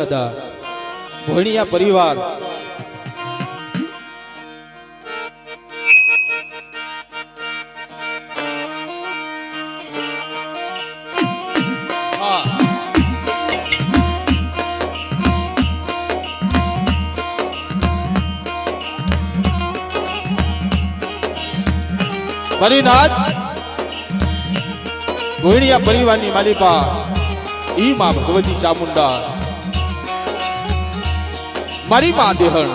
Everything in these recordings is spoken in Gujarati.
દાદા ભણિયા પરિવાર. પરિનાથ ભોણિયા પરિવારની માલિકા ઈ માં ભગવતી ચામુંડા. મારી માં દેહણ.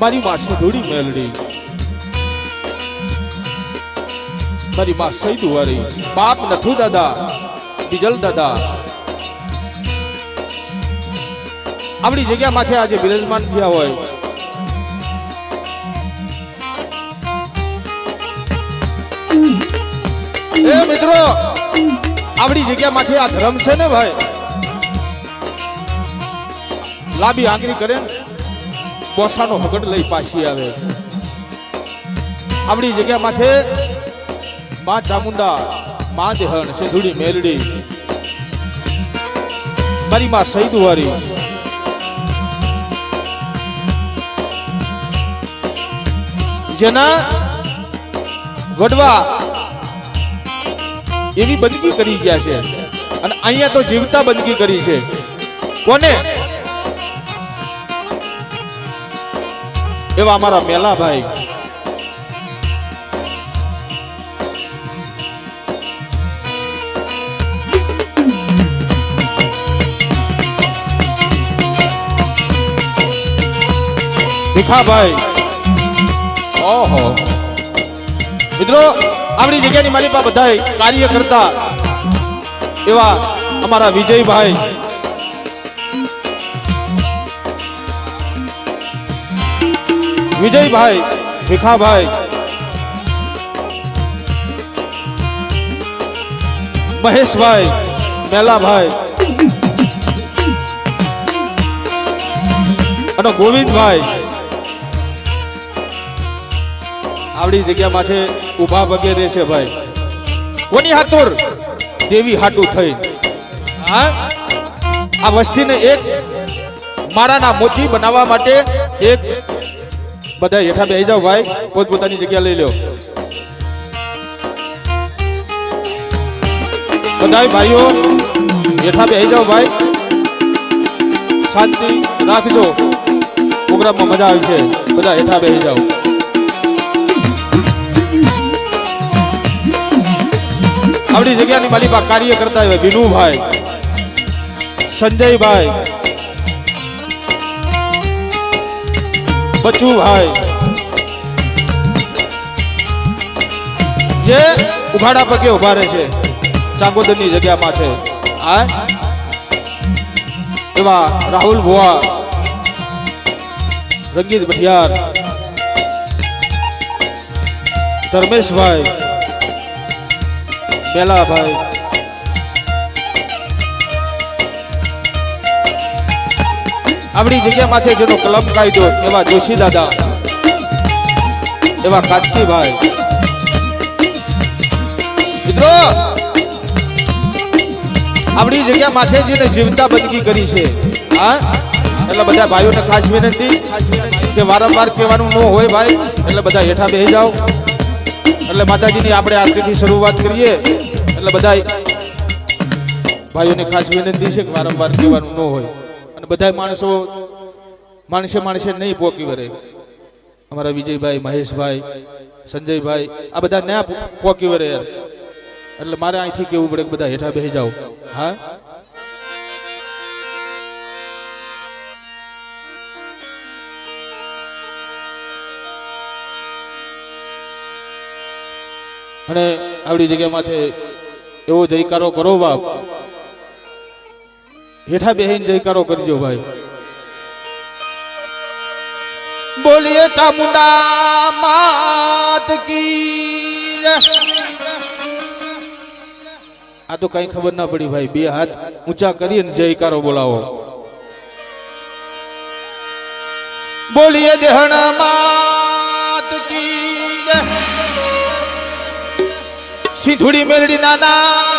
મારી માં સધુડી મેલડી. મારી માં સૈદ વારી બાપ નથુ દાદા, બીજલ દાદા. આપણી જગ્યા માથે આજે બિરાજમાન થયા હોય. એ મિત્રો આપણી જગ્યા માથે આ ધર્મ છે ને ભાઈ? લાંબી આંગળી કરે બોસાનો હગડ લઈ પાછી આવે. આપણી જગ્યા માથે માં ચામુંડા, મા દેહણ, સેધુડી મેલડી, મારી માં સૈદુવારી. જેના વડવા એવી બંદગી કરી ગયા છે. અને અહીંયા તો જીવતા બંદગી કરી છે. કોને? એવા અમારા મેલાભાઈ ભીખાભાઈ. ઓહો. મિત્રો, આપણી જગ્યાની માલિકા બધાય કાર્ય કરતા એવા અમારા વિજયભાઈ. વિજયભાઈ, ભીખાભાઈ. મહેશભાઈ, મેલાભાઈ. અને ગોવિંદભાઈ. આવડી જગ્યા માટે ઊભા વગેરે છે ભાઈ. કોની હાતુર દેવી હાટુ થઈ. હા? આ વસ્તીને એક મારાના મોતી બનાવવા માટે એક બધા હેઠા બેસી જાઓ ભાઈ. પોતપોતાની જગ્યા લઈ લો બધા ભાઈઓ, હેઠા બેસી જાઓ ભાઈ. શાંતિ રાખજો. પ્રોગ્રામમાં મજા આવી છે. બધા હેઠા બેસી જાઓ. આપણી જગ્યાની માલિકા કાર્ય કરતા હોય, વિનુભાઈ. સંજયભાઈ. બચુભાઈ જે ઉઘાડા પગે ઊભા રહે છે, ચાંગોદરની જગ્યા માથે. આ એવા રાહુલ ભુવા, રંગીત ભટિયાર ધર્મેશભાઈ, મેલાભાઈ આપણી જગ્યામાં છે જેનો કલમ કાયદો, એવા જોશી દાદા એવા કાંતિભાઈ. મિત્રો, આપણી જગ્યા માથેજીને જીવતા બંદગી કરી છે. હા? એટલે બધા ભાઈઓને ખાસ વિનંતી કે વારંવાર કહેવાનું ન હોય ભાઈ, એટલે બધા હેઠા બેસી જાઓ. એટલે માતાજીની આપણે આરતીથી શરૂઆત કરીએ. એટલે બધા ભાઈઓને ખાસ વિનંતી છે કે વારંવાર કહેવાનું ન હોય. અને બધા માણસો માણસે માણસે નહીં પોકી વરે અમારા વિજયભાઈ, મહેશભાઈ, સંજયભાઈ, આ બધા ના પોકી વરે એટલે મારે અહીંથી કેવું પડે કે બધા હેઠા બેસી જાઓ. હા? અને આવડી જગ્યા માથે એવો જયકારો કરો બાપ. હેઠા બેહીને જયકારો કરજો ભાઈ. બોલીએ ચામુંડા માત કી. આ તો કઈ ખબર ના પડી ભાઈ, બે હાથ ઊંચા કરીને જયકારો બોલાવો. બોલીએ દેહણ માત કી. સિંધુડી મેલડી નાના.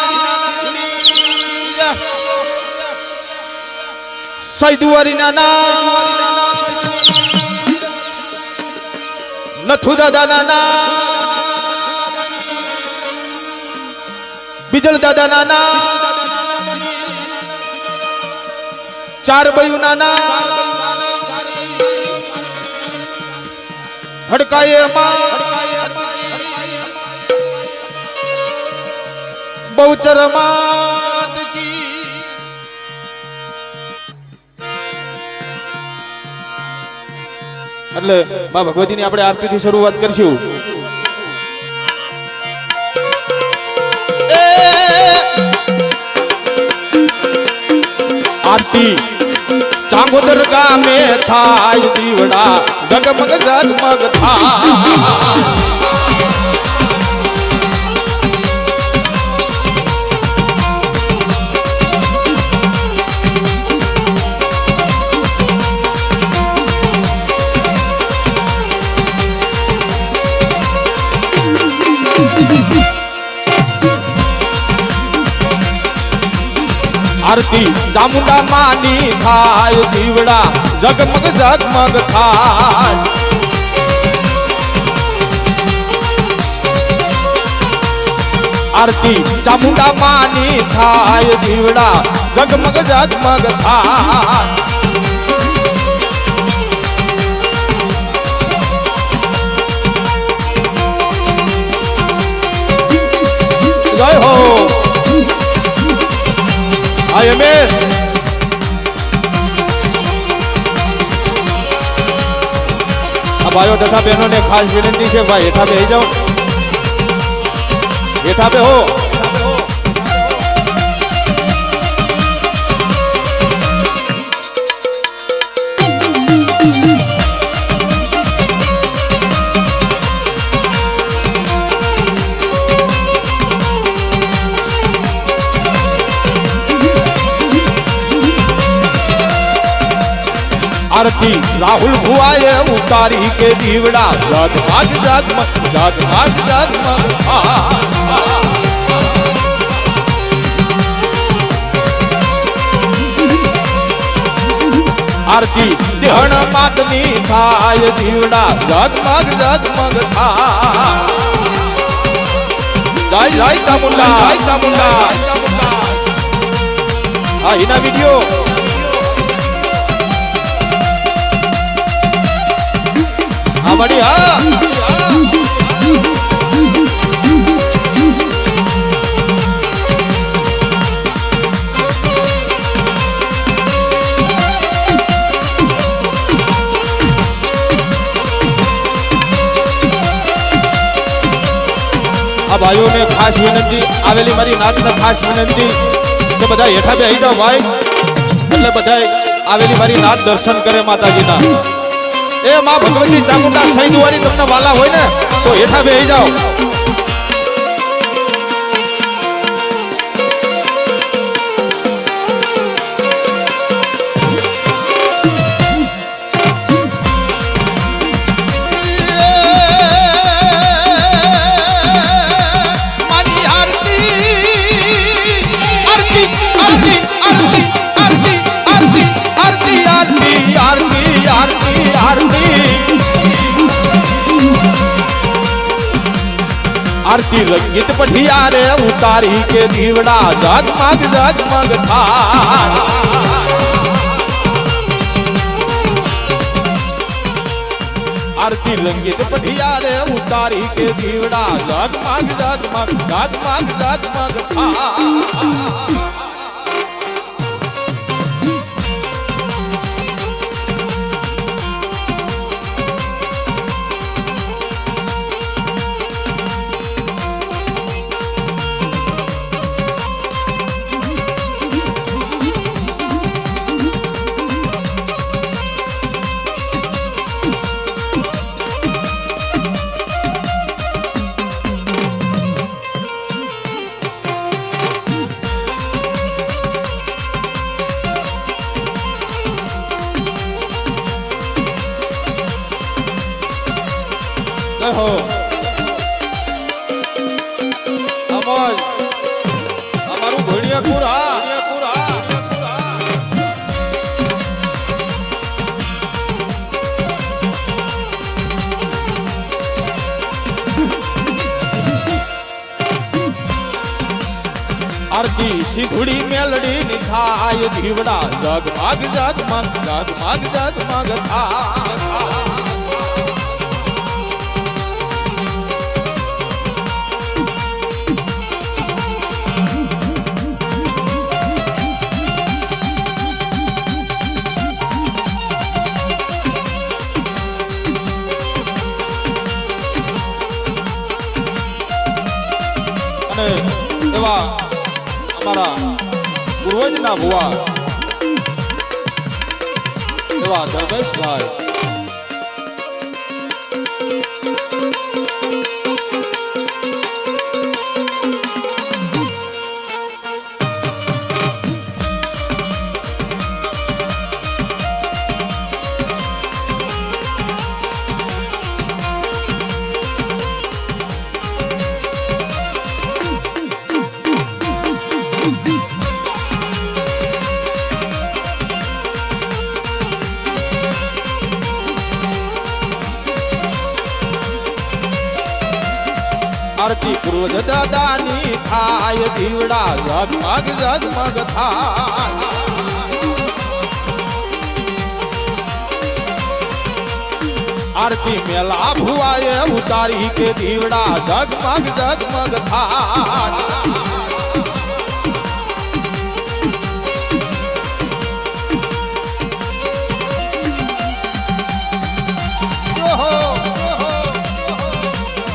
સાઈદુવારીના નામ નથુ દાદાના નામ બિજલ દાદાના નામ ચાર બયુના નામ હડકાયે માં બહુચરમાં એટલે માં ભગવતીની આપણે આરતીથી શરૂઆત કરશું. આરતી ચાંગોદર ગામે થાય દીવડા જગમગ જગમગ થાય. આરતી. ચામુંડા માની થાય દીવડા. જગમગ જગમગ થાય આરતી. ચામુંડા માની થાય દીવડા. જગમગ જગમગ થાય જય હો. હા એમએસ આ ભાઈઓ તથા બહેનોને ખાસ વિનંતી છે, ભાઈ, હેઠા બે જાઓ. હેઠા બે હો આરતી. રાહુલ ભુવાએ ઉતારી કે દીવડા. જાત ભાગ, જાત જાત ભાગ, જાત આરતી. દેહણ માતની થાય દીવડા. જાત જગમગ થાય જય જય ચામુંડા. જય ચામુંડા. હા, એના વીડિયો. હા મળી હા. આ ભાઈઓને ખાસ વિનંતી, આવેલી મારી નાતને ખાસ વિનંતી કે બધા હેઠા બે જાઓ ભાઈ. એટલે બધા આવેલી મારી નાત દર્શન કરે માતાજીના. એ માં ભગવતી ચામુંડા સહિત વાળી તમને વાલા હોય ને તો હેઠા બે જાઓ. રંગીત પઢિયા રે ઉતારી કે દીવડા જગમગ જગમગ થાય આરતી રંગીત પઢિયા રે ઉતારી કે દીવડા જગમગ જગમગ જગમગ જગમગ થાય आरती सिधुडी मेलडी निथा आय धीवडा जाग माग जाग माग जाग माग जाग माग था Come. અમારા પૂર્વજના ભુવા. એવા ધર્મેશભાઈ. થાય દીવડા ઝગમગ ઝગમગ થાય આરતી મેલા ભુવાએ ઉતારી કે દીવડા ઝગમગ ઝગમગ થાય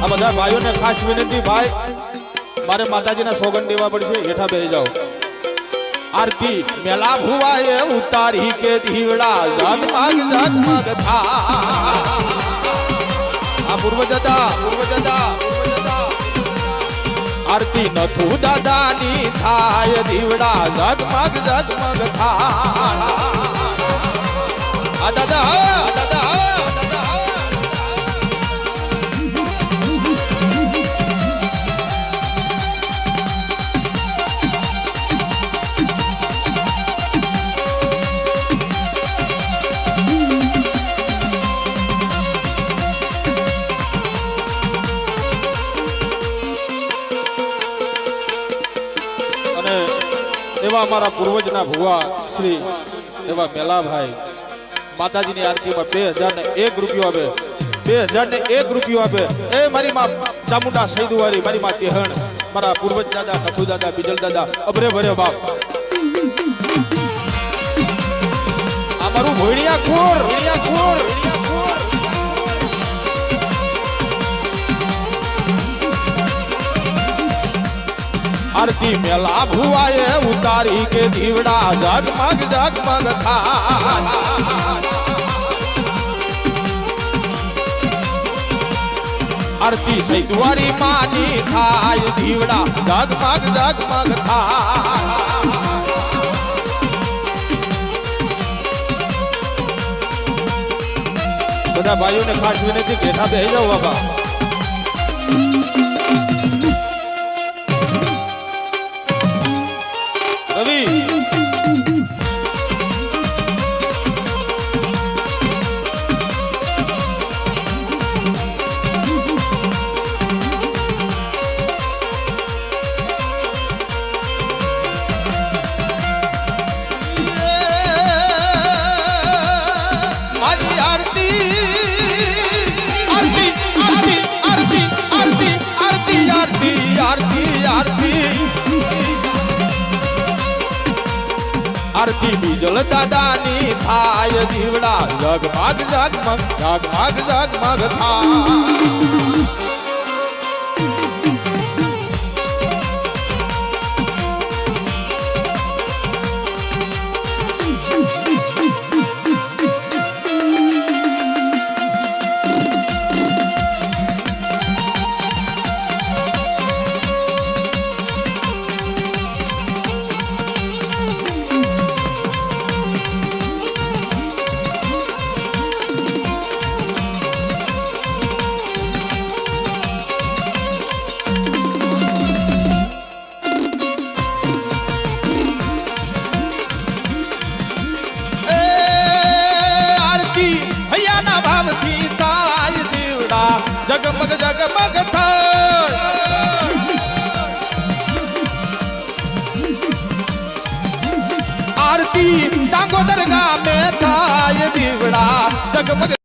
આ બધા ભાઈઓને ખાસ વિનંતી ભાઈ મારે માતાજીના સોગંદ દેવા પડશે. હેઠા બેસી જાઓ. આરતી, મેલા ભુવાએ ઉતારી કે દીવડા જગમગ જગમગ થા. આ પૂર્વ જતા પૂર્વ જતા આરતી, નથુ દાદાની થાય દીવડા જગમગ જગમગ થા. આ દાદા દાદા. એવા અમારા પૂર્વજના ભુવા, શ્રી એવા મેલાભાઈ. માતાજીની આરતીમાં બે હજાર ને એક રૂપિયો આપે. બે હજાર ને એક રૂપિયો આપે. એ મારી માં ચામુંડા સૈદુવારી, મારી માં તેહણ, મારા પૂર્વજ દાદા, નથુ દાદા, બીજલ દાદા, અભરે ભરે બાપ. આ મારું ભોળિયા કુર ભોળિયા આરતી મેલા ભુવાએ ઉતારી કે દીવડા જગમગ જગમગ થાય આરતી સૈદવારી માની થાય, દીવડા જગમગ જગમગ થાય બધા ભાઈઓને ખાસ વિનંતી હેઠા બેસી જાઓ બાબા આરતી બીજલ દાદાની થાય દીવડા જગમાગ જગમગ જગમગ જગમગ થાય. 啊啊啊得